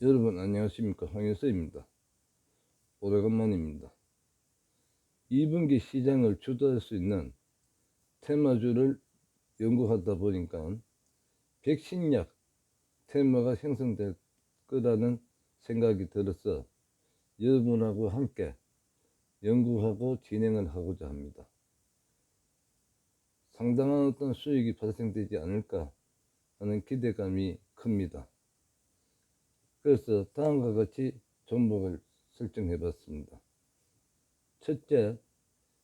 여러분 안녕하십니까 황일서입니다. 오래간만입니다. 2분기 시장을 주도할 수 있는 테마주를 연구하다 보니까 백신약 테마가 형성될 거라는 생각이 들어서 여러분하고 함께 연구하고 진행을 하고자 합니다. 상당한 어떤 수익이 발생되지 않을까 하는 기대감이 큽니다. 그래서 다음과 같이 종목을 설정해 봤습니다. 첫째,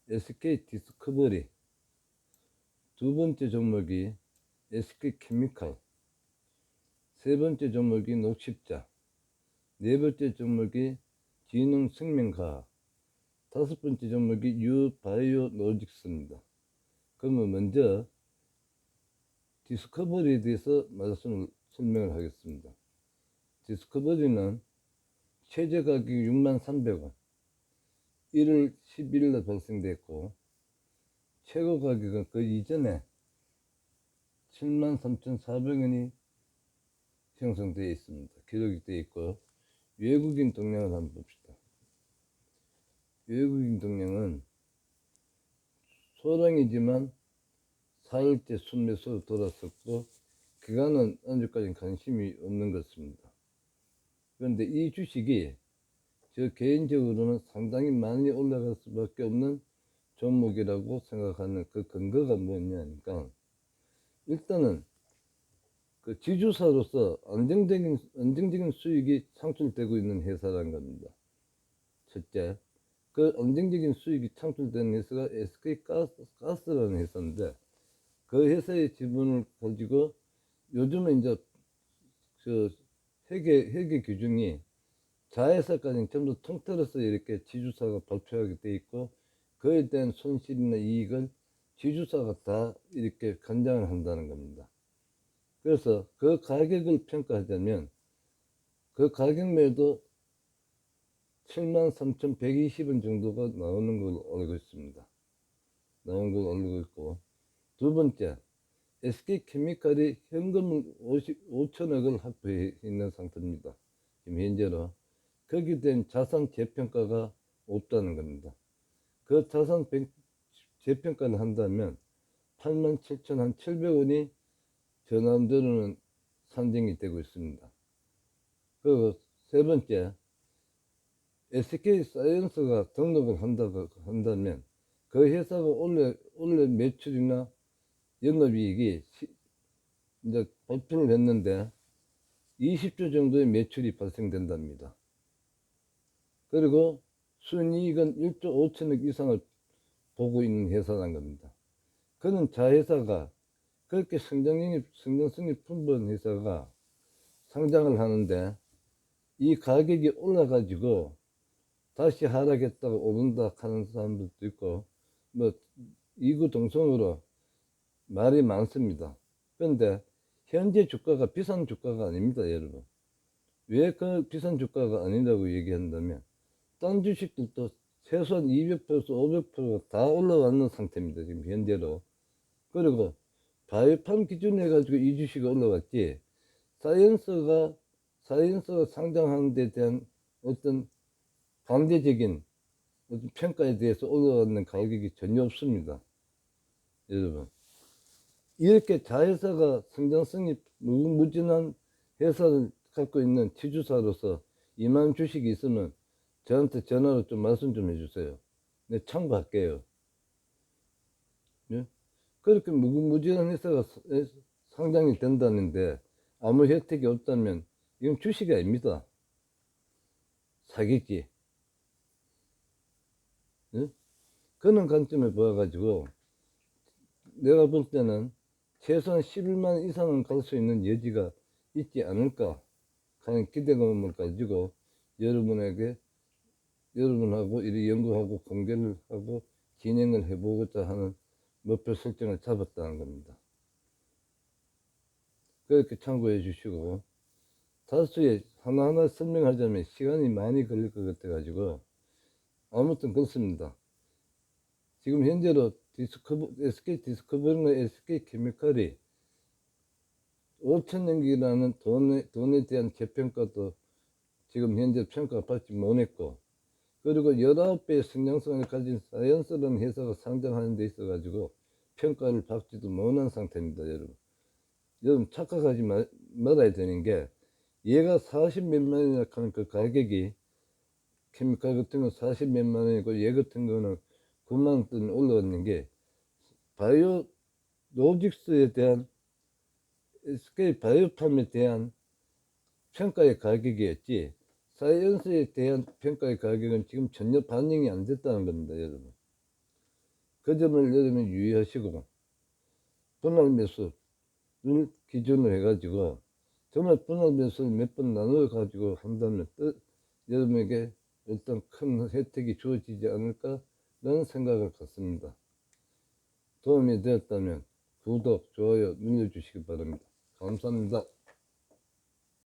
SK 디스커버리. 두 번째 종목이 SK 케미칼. 세 번째 종목이 녹십자. 네 번째 종목이 진흥 생명과학. 다섯 번째 종목이 유바이오 노직스입니다. 그러면 먼저 디스커버리에 대해서 말씀을 설명을 하겠습니다. 디스커버리는 최저 가격이 63,300원 1월 11일 날 발생됐고 최고 가격은 그 이전에 73,400원이 형성되어 있습니다. 기록이 되어 있고 외국인 동향을 한번 봅시다. 외국인 동향은 소량이지만 4일째 순매수로 돌았었고 그간은 언제까지 관심이 없는 것입니다. 그런데 이 주식이 저 개인적으로는 상당히 많이 올라갈 수밖에 없는 종목이라고 생각하는 그 근거가 뭐냐니까 일단은 그 지주사로서 안정적인 안정적인 수익이 창출되고 있는 회사라는 겁니다. 첫째, 그 안정적인 수익이 창출되는 회사가 SK 가스, 가스라는 회사인데 그 회사의 지분을 가지고 요즘에 이제 그 회계 회계 규정이 자회사까지 전부 통틀어서 이렇게 지주사가 발표하게 돼 있고 그에 대한 손실이나 이익을 지주사가 다 이렇게 간장을 한다는 겁니다. 그래서 그 가격을 평가하자면 그 가격매도 73,120원 정도가 나오는 걸로 알고 있습니다. 나온 걸로 알고 있고 두 번째 SK 케미칼이 현금을 50, 5천억을 확보해 있는 상태입니다. 지금 현재로 거기에 대한 자산 재평가가 없다는 겁니다. 그 자산 재평가를 한다면 8만 7천 한 700원이 전함대로는 산정이 되고 있습니다. 그리고 세 번째, SK 사이언스가 등록을 한다고 한다면 그 회사가 원래, 원래 매출이나 영업이익이 시, 이제 발표를 했는데 20조 정도의 매출이 발생된답니다. 그리고 순이익은 1조 5천억 이상을 보고 있는 회사란 겁니다. 그는 자회사가 그렇게 성장력이, 성장성이 풍부한 회사가 상장을 하는데 이 가격이 올라가지고 다시 하락했다가 오른다 하는 사람들도 있고 뭐 이구동성으로 말이 많습니다. 그런데 현재 주가가 비싼 주가가 아닙니다, 여러분. 왜 그 비싼 주가가 아니라고 얘기한다면 딴 주식들도 최소한 200%에서 500%가 다 올라왔는 상태입니다. 지금 현재로. 그리고 바이오팜 기준 해가지고 이 주식이 올라갔지 사이언스가 사이언스가 상장하는 데 대한 어떤 강제적인 어떤 평가에 대해서 올라가는 가격이 전혀 없습니다. 여러분. 이렇게 자회사가 성장성이 무궁무진한 회사를 갖고 있는 지주사로서 이만 주식이 있으면 저한테 전화로 좀 말씀 좀 해주세요. 내 참고할게요. 예? 그렇게 무궁무진한 회사가 상장이 된다는데 아무 혜택이 없다면 이건 주식이 아닙니다. 사기지. 예? 그런 관점에 보아가지고 내가 볼 때는 최소한 11만 이상은 갈 수 있는 여지가 있지 않을까 하는 기대감을 가지고 여러분에게 여러분하고 이리 연구하고 공개를 하고 진행을 해보고자 하는 목표 설정을 잡았다는 겁니다. 그렇게 참고해 주시고 다수의 하나하나 설명하자면 시간이 많이 걸릴 것 같아 가지고 아무튼 그렇습니다. 지금 현재로 디스커버, SK 디스커버리나 SK 케미칼이 5천년기라는 돈에, 돈에 대한 재평가도 지금 현재 평가받지 못했고 그리고 19배의 성장성을 가진 사이언스라는 회사가 상장하는 데 있어 가지고 평가를 받지도 못한 상태입니다 여러분. 여러분 착각하지 마, 말아야 되는 게 얘가 40 몇만 원이라 하는 그 가격이 케미칼 같은 건 40 몇만 원이고 얘 같은 거는 9만 원 올라왔는 게 바이오 로직스에 대한 SK 바이오팜에 대한 평가의 가격이었지 사이언스에 대한 평가의 가격은 지금 전혀 반영이 안 됐다는 겁니다 여러분. 그 점을 여러분 유의하시고 분할 매수를 기준으로 해가지고 정말 분할 매수를 몇 번 나눠 가지고 한다면 뜻, 여러분에게 일단 큰 혜택이 주어지지 않을까 라는 생각을 갖습니다. 도움이 되었다면 구독, 좋아요 눌러주시기 바랍니다. 감사합니다